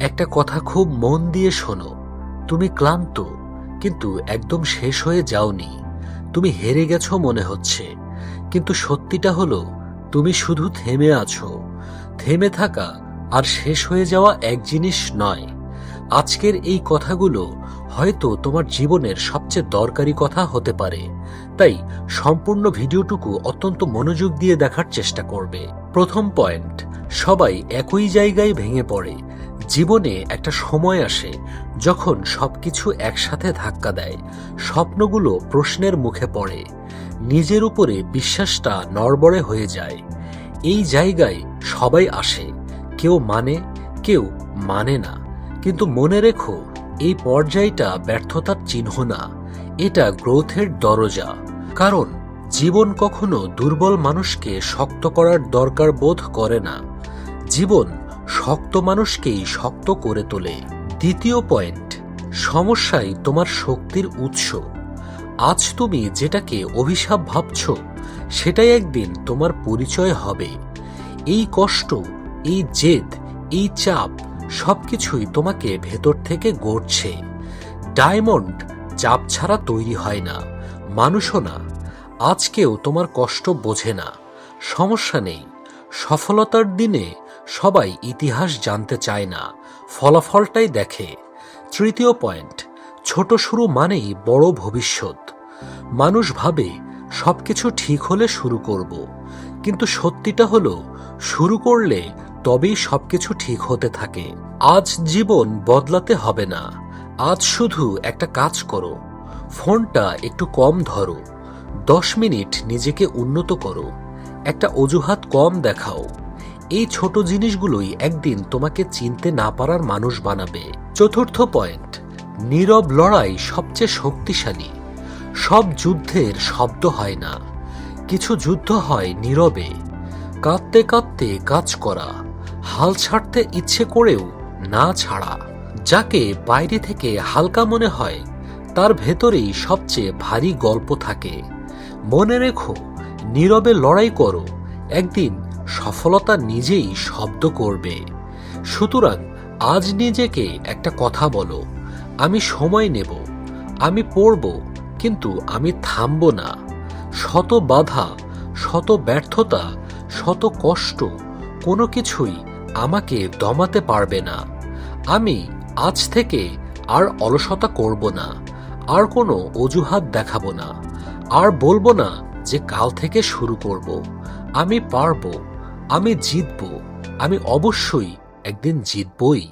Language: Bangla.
একটা কথা খুব মন দিয়ে শোনো। তুমি ক্লান্ত, কিন্তু একদম শেষ হয়ে যাওনি। তুমি হেরে গেছো মনে হচ্ছে। কিন্তু সত্যিটা হলো, তুমি শুধু থেমে আছো। থেমে থাকা আর শেষ হয়ে যাওয়া এক জিনিস নয়। আজকের এই কথাগুলো হয়তো তোমার জীবনের সবচেয়ে দরকারি কথা হতে পারে। তাই সম্পূর্ণ ভিডিওটুকু অত্যন্ত মনোযোগ দিয়ে দেখার চেষ্টা করবে। প্রথম পয়েন্ট, সবাই একই জায়গায় ভেঙে পড়ে। জীবনে একটা সময় আসে যখন সবকিছু একসাথে ধাক্কা দেয়, স্বপ্নগুলো প্রশ্নের মুখে পড়ে, নিজের উপরে বিশ্বাসটা নড়বড়ে হয়ে যায়। এই জায়গায় সবাই আসে, কেউ মানে কেউ মানে না। কিন্তু মনে রেখো, এই পর্যায়টা ব্যর্থতার চিহ্ন না, এটা গ্রোথের দরজা। কারণ জীবন কখনো দুর্বল মানুষকে শক্ত করার দরকার বোধ করে না। জীবন শক্ত মানুষকেই শক্ত করে তোলে। দ্বিতীয় পয়েন্ট সমস্যাই তোমার শক্তির উৎস। আজ তুমি যেটাকে অভিশাপ ভাবছ, সেটাই একদিন তোমার পরিচয় হবে। এই কষ্ট, এই জেদ, এই চাপ সবকিছুই তোমাকে ভেতর থেকে গড়ছে। ডায়মন্ড, চাপ ছাড়া তৈরি হয় না। মানুষও না। আজকেও তোমার কষ্ট বোঝে না। সমস্যা নেই। সফলতার দিনে সবাই ইতিহাস জানতে চায় না। ফলাফলটাই দেখে। তৃতীয় পয়েন্ট, ছোট শুরু মানেই বড় ভবিষ্যৎ। মানুষ ভাবে, সবকিছু ঠিক হলে শুরু করব। কিন্তু সত্যিটা হলো, শুরু করলে তবেই সবকিছু ঠিক হতে থাকে। আজ জীবন বদলাতে হবে না। আজ শুধু একটা কাজ করো। ফোনটা একটু কম ধরো। দশ মিনিট নিজেকে উন্নত করো। একটা অজুহাত কম দেখাও। এই ছোট জিনিসগুলোই একদিন তোমাকে চিনতে না পারার মানুষ বানাবে। চতুর্থ পয়েন্ট, নীরব লড়াই সবচেয়ে শক্তিশালী। সব যুদ্ধের শব্দ হয় না। কিছু যুদ্ধ হয় নীরবে। কাঁদতে কাঁদতে কাজ করা, হাল ছাড়তে ইচ্ছে করেও না ছাড়া। যাকে বাইরে থেকে হালকা মনে হয়, তার ভেতরেই সবচেয়ে ভারী গল্প থাকে। মনে রেখো, নীরবে লড়াই করো, একদিন সফলতা নিজেই শব্দ করবে। সুতরাং আজ নিজেকে একটা কথা বলো, আমি সময় নেব, আমি পড়ব, কিন্তু আমি থামব না। শত বাধা, শত ব্যর্থতা, শত কষ্ট কোনো কিছুই আমাকে দমাতে পারবে না। আমি আজ থেকে আর অলসতা করব না, আর কোনো অজুহাত দেখাবো না, আর বলব না যে কাল থেকে শুরু করব, আমি পারব। আমি জিতব আমি অবশ্যই একদিন জিতবই।